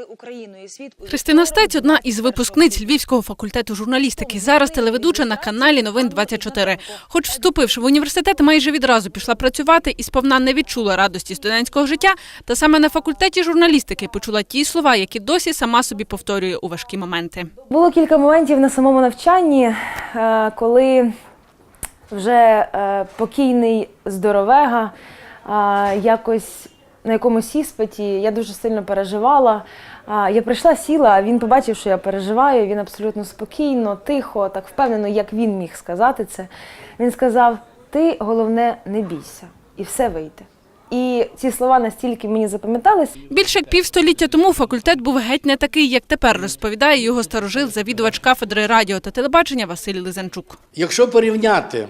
змінили Україну і світ. Христина Стець одна із випускниць Львівського факультету журналістики. Зараз телеведуча на каналі Новин 24 Хоч вступивши в університет, майже відразу пішла працювати і сповна не відчула радості студентського життя. Та саме на факультеті журналістики почула ті слова, які досі сама собі повторює у важкі моменти. Було кілька моментів на самому навчанні, е, коли вже е, покійний здоровега е, якось на якомусь іспиті я дуже сильно переживала. А, Я прийшла, сіла, а він побачив, що я переживаю. Він абсолютно спокійно, тихо, так впевнено, як він міг сказати це. Він сказав: Ти головне не бійся, і все вийде. І ці слова настільки мені запам'ятались. Більше як півстоліття тому факультет був геть не такий, як тепер, розповідає його старожил, завідувач кафедри радіо та телебачення Василь Лизанчук. Якщо порівняти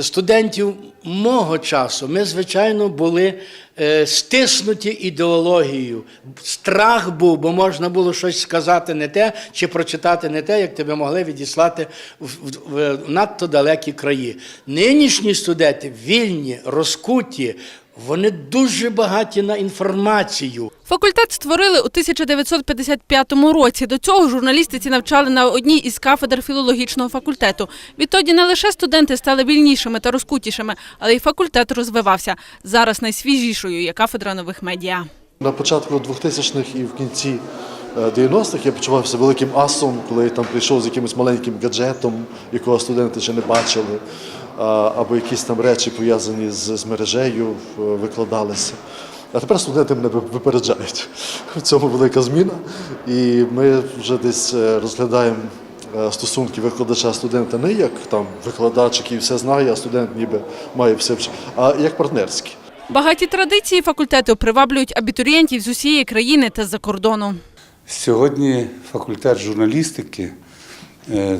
студентів мого часу, ми, звичайно, були е, стиснуті ідеологією. Страх був, бо можна було щось сказати не те чи прочитати не те, як тебе могли відіслати в, надто далекі краї. Нинішні студенти вільні, розкуті, вони дуже багаті на інформацію. Факультет створили у 1955 році. До цього журналістиці навчали на одній із кафедр філологічного факультету. Відтоді не лише студенти стали вільнішими та розкутішими, але й факультет розвивався. Зараз найсвіжішою є кафедра нових медіа. На початку 2000-х і в кінці е, 90-х я почувався великим асом, коли я там прийшов з якимось маленьким гаджетом, якого студенти ще не бачили, або якісь там речі пов'язані з, з мережею викладалися. А тепер студенти мене випереджають. В цьому велика зміна. І ми вже десь е, розглядаємо е, стосунки викладача-студента не як там викладач, який все знає, а студент ніби має все вчити, а як партнерські. Багаті традиції факультету приваблюють абітурієнтів з усієї країни та з-за кордону. Сьогодні факультет журналістики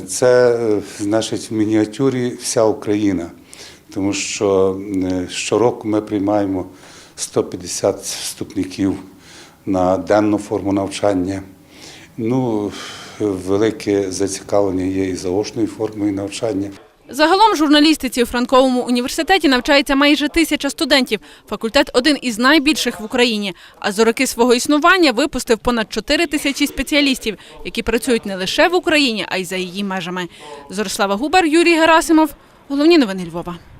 це е, значить в мініатюрі вся Україна, тому що е, щороку ми приймаємо 150 вступників на денну форму навчання. Ну, велике зацікавлення є і заочною формою навчання. Загалом журналістиці у Франковому університеті навчається майже тисяча студентів. Факультет один із найбільших в Україні. А за роки свого існування випустив понад 4 тисячі спеціалістів, які працюють не лише в Україні, а й за її межами. Зорислава Губар, Юрій Герасимов. Головні новини Львова.